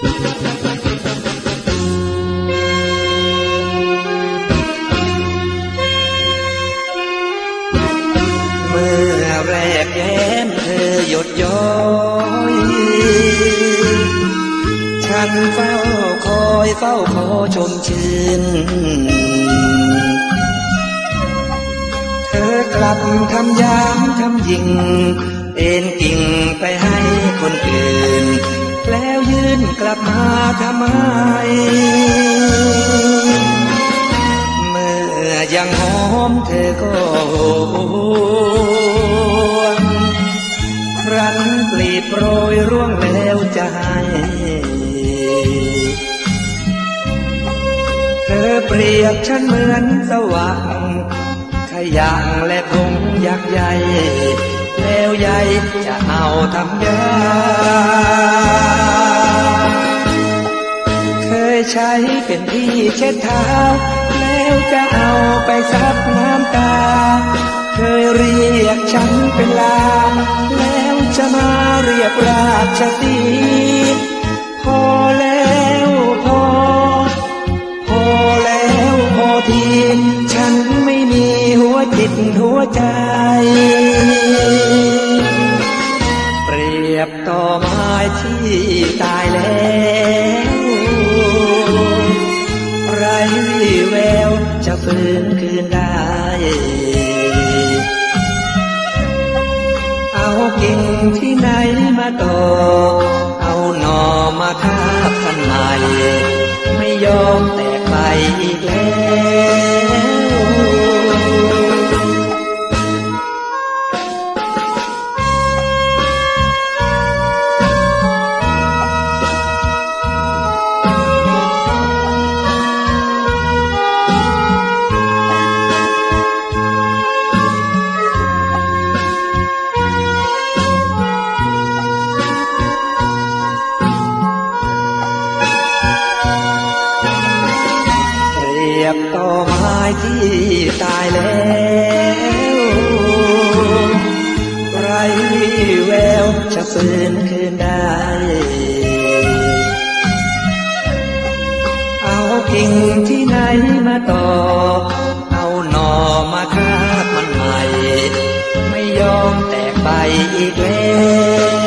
เมื่อแรกแย้มเธอหยดย้อย ฉันเฝ้าคอยเฝ้าขอชมชื่น เธอกลับคำยามคำยิง เอ็นกิ่งไปให้คนอื่น แล้วยื่นกลับมาทำไม เมื่อยังหอมเธอก็หวนครั้นปลีโปรยร่วงแล้วให้เธอเปรียบฉันเหมือนสว่างขยังและคงยักษ์ใหญ่ วใหญ่ จะเอาทำยา เคยใช้เป็นที่เช็ดเท้า แล้วจะเอาไปซับน้ำตา เคยเรียกฉันเป็นลา แล้วจะมาเรียกราชสีพอแล้วพอ พอแล้วพอทีฉันไม่มีหัวจิตหัวใจ ยบต่อไม้ที่ตายแล้วไรแววจะฟื้นคืนได้ เอากิ่งที่ไหนมาต่อเอาหน่อมาทาบกันใหม่ ไม่ยอมแตกไปอีก อไม้ที่ตายแล้วไรแววจะฟื้นคืนได้ เอากิ่งที่ไหนมาต่อ เอาหน่อมาคาบมันใหม่ ไม่ยอมแตกไปอีกแล้ว